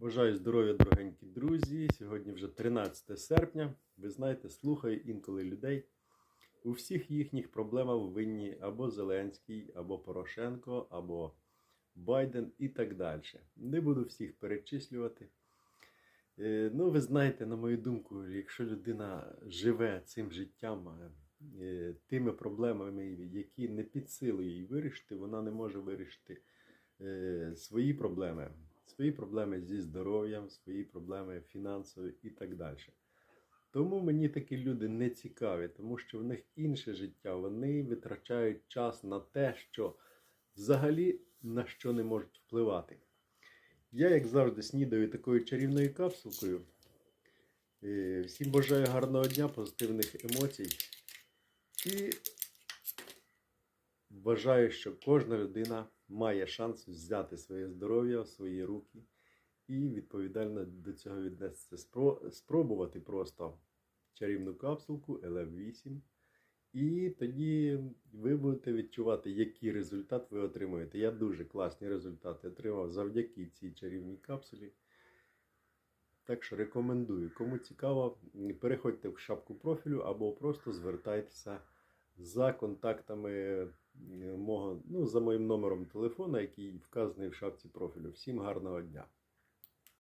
Бажаю здоров'я, дорогенькі друзі. Сьогодні вже 13 серпня. Ви знаєте, слухаю інколи людей. У всіх їхніх проблемах винні або Зеленський, або Порошенко, або Байден і так далі. Не буду всіх перечислювати. Е, Ну, ви знаєте, на мою думку, якщо людина живе цим життям, е, тими проблемами, які не під силу їй вирішити, вона не може вирішити е, свої проблеми, свої проблеми зі здоров'ям, свої проблеми фінансові і так далі. Тому мені такі люди не цікаві, тому що в них інше життя. Вони витрачають час на те, що взагалі на що не можуть впливати. Я, як завжди, снідаю такою чарівною капсулкою. Е, Всім бажаю гарного дня, позитивних емоцій. І вважаю, що кожна людина має шанс взяти своє здоров'я в свої руки і відповідально до цього віднестися. Спробувати просто чарівну капсулку LF8. І тоді ви будете відчувати, який результат ви отримуєте. Я дуже класні результати отримав завдяки цій чарівній капсулі. Так що рекомендую. Кому цікаво, переходьте в шапку профілю або просто звертайтеся за контактами е, мого, ну, за моїм номером телефона, який вказаний в шапці профілю. Всім гарного дня!